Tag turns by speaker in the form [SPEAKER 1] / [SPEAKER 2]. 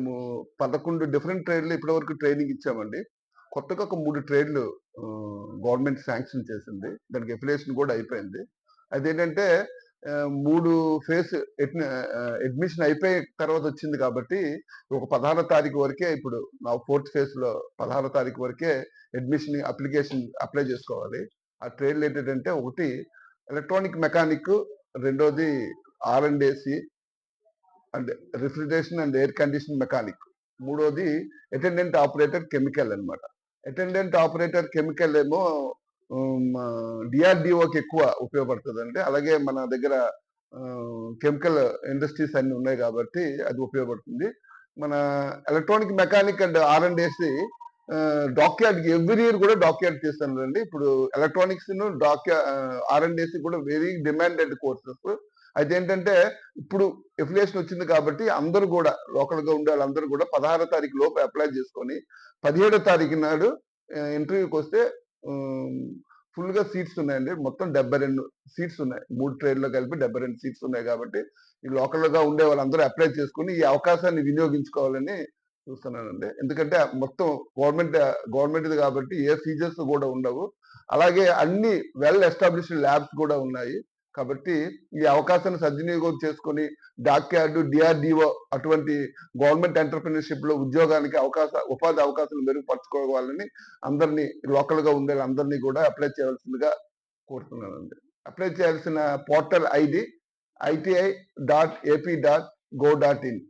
[SPEAKER 1] మేము పదకొండు డిఫరెంట్ ట్రేడ్లు ఇప్పటి వరకు ట్రైనింగ్ ఇచ్చామండి. కొత్తగా ఒక మూడు ట్రేడ్లు గవర్నమెంట్ శాంక్షన్ చేసింది. దానికి అప్లికేషన్ కూడా అయిపోయింది. అదేంటంటే మూడు ఫేస్ అడ్మిషన్ అయిపోయిన తర్వాత వచ్చింది కాబట్టి ఒక పదహారో తారీఖు వరకే ఇప్పుడు నా ఫోర్త్ ఫేజ్లో పదహారో తారీఖు వరకే అడ్మిషన్ అప్లికేషన్ అప్లై చేసుకోవాలి. ఆ ట్రేడ్లు ఏంటంటే ఒకటి ఎలక్ట్రానిక్ మెకానిక్ రెండోది R and AC and refrigeration and air condition mechanic. మూడోది అటెండెంట్ ఆపరేటర్ కెమికల్ అన్నమాట. అటెండెంట్ ఆపరేటర్ కెమికల్ ఏమో డిఆర్డిఓకి ఎక్కువ ఉపయోగపడుతుంది అలాగే మన దగ్గర కెమికల్ ఇండస్ట్రీస్ అన్ని ఉన్నాయి కాబట్టి అది ఉపయోగపడుతుంది. మన electronic mechanic and R and AC డాక్యార్డ్కి every year కూడా డాక్యార్డ్ చేస్తానండి. ఇప్పుడు ఎలక్ట్రానిక్స్ డాక్యా ఆర్ అండ్ ఏసీ కూడా వెరీ డిమాండెడ్ కోర్సెస్. అయితే ఏంటంటే ఇప్పుడు ఎఫిలియేషన్ వచ్చింది కాబట్టి అందరూ కూడా లోకల్గా ఉండే వాళ్ళందరూ కూడా పదహారో తారీఖు లోపు అప్లై చేసుకొని పదిహేడో తారీఖు నాడు ఇంటర్వ్యూకి వస్తే ఫుల్గా సీట్స్ ఉన్నాయండి. మొత్తం డెబ్బై రెండు సీట్స్ ఉన్నాయి. మూడు ట్రైన్లో కలిపి డెబ్బై రెండు సీట్స్ ఉన్నాయి కాబట్టి ఈ లోకల్గా ఉండే వాళ్ళందరూ అప్లై చేసుకుని ఈ అవకాశాన్ని వినియోగించుకోవాలని చూస్తున్నానండి. ఎందుకంటే మొత్తం గవర్నమెంట్ గవర్నమెంట్ది కాబట్టి ఏ ఫీజర్స్ కూడా ఉండవు. అలాగే అన్ని వెల్ ఎస్టాబ్లిష్డ్ ల్యాబ్స్ కూడా ఉన్నాయి. కాబట్టి ఈ అవకాశాన్ని సద్వినియోగం చేసుకొని డాక్యార్డ్ డిఆర్డిఓ అటువంటి గవర్నమెంట్ ఎంటర్ప్రినర్షిప్లో ఉద్యోగానికి అవకాశ ఉపాధి అవకాశాలు మెరుగుపరచుకోవాలని అందరినీ లోకల్గా ఉండే అందరినీ కూడా అప్లై చేయాల్సిందిగా కోరుతున్నానండి. అప్లై చేయాల్సిన portal ID ITI dot AP dot gov dot in.